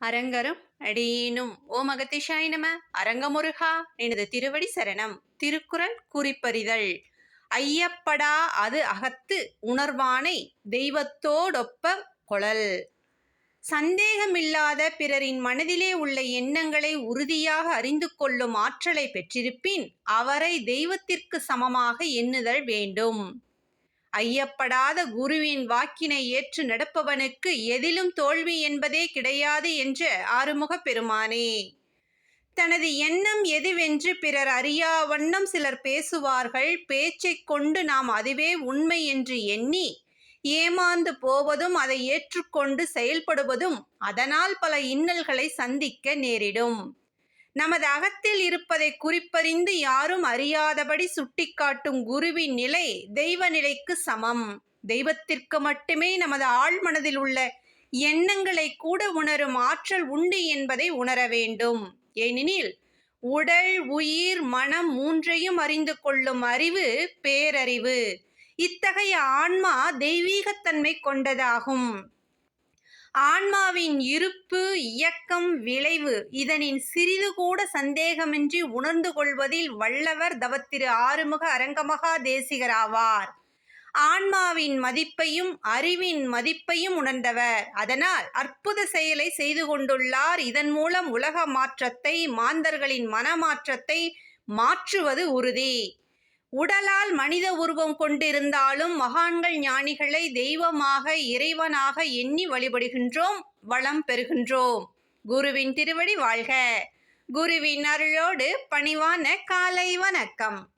அரங்கரும் அடியேனும். ஓ மகத்திஷாய் நம அரங்கமுருகா எனது திருவடி சரணம். திருக்குறள் குறிப்பறிதல். ஐயப்படா அது அகத்து உணர்வானை தெய்வத்தோடொப்ப கொழல் சந்தேகமில்லாத பிறரின் மனதிலே உள்ள எண்ணங்களை உறுதியாக அறிந்து கொள்ளும் ஆற்றலை பெற்றிருப்பின் அவரை தெய்வத்திற்கு சமமாக எண்ணுதல் வேண்டும். ஐயப்படாத குருவின் வாக்கினை ஏற்று நடப்பவனுக்கு எதிலும் தோல்வி என்பதே கிடையாது என்ற ஆறுமுகப் பெருமானே. தனது எண்ணம் எதுவென்று பிறர் அறியா வண்ணம் சிலர் பேசுவார்கள். பேச்சைக் கொண்டு நாம் அதுவே உண்மை என்று எண்ணி ஏமாந்து போவதும் அதை ஏற்றுக்கொண்டு செயல்படுவதும் அதனால் பல இன்னல்களை சந்திக்க நேரிடும். நமது அகத்தில் இருப்பதை குறிப்பறிந்து யாரும் அறியாதபடி சுட்டிக்காட்டும் குருவின் நிலை தெய்வ நிலைக்கு சமம். தெய்வத்திற்கு மட்டுமே நமது ஆழ்மனதில் உள்ள எண்ணங்களை கூட உணரும் ஆற்றல் உண்டு என்பதை உணர வேண்டும். ஏனெனில் உடல் உயிர் மனம் மூன்றையும் அறிந்து கொள்ளும் அறிவு பேரறிவு. இத்தகைய ஆன்மா தெய்வீகத்தன்மை கொண்டதாகும். ஆன்மாவின் இருப்பு இயக்கம் விளைவு இதனின் சிறிது கூட சந்தேகமின்றி உணர்ந்து கொள்வதில் வல்லவர் தவத்திரு ஆறுமுக அரங்கமகா தேசிகர் ஆவார். ஆன்மாவின் மதிப்பையும் அறிவின் மதிப்பையும் உணர்ந்தவர். அதனால் அற்புத செயலை செய்து கொண்டுள்ளார். இதன் மூலம் உலக மாற்றத்தை மாந்தர்களின் மனமாற்றத்தை மாற்றுவது உறுதி. உடலால் மனித உருவம் கொண்டிருந்தாலும் மகான்கள் ஞானிகளை தெய்வமாக இறைவனாக எண்ணி வழிபடுகின்றோம் வளம் பெறுகின்றோம். குருவின் திருவடி வாழ்க. குருவின் அருளோடு பணிவான காலை வணக்கம்.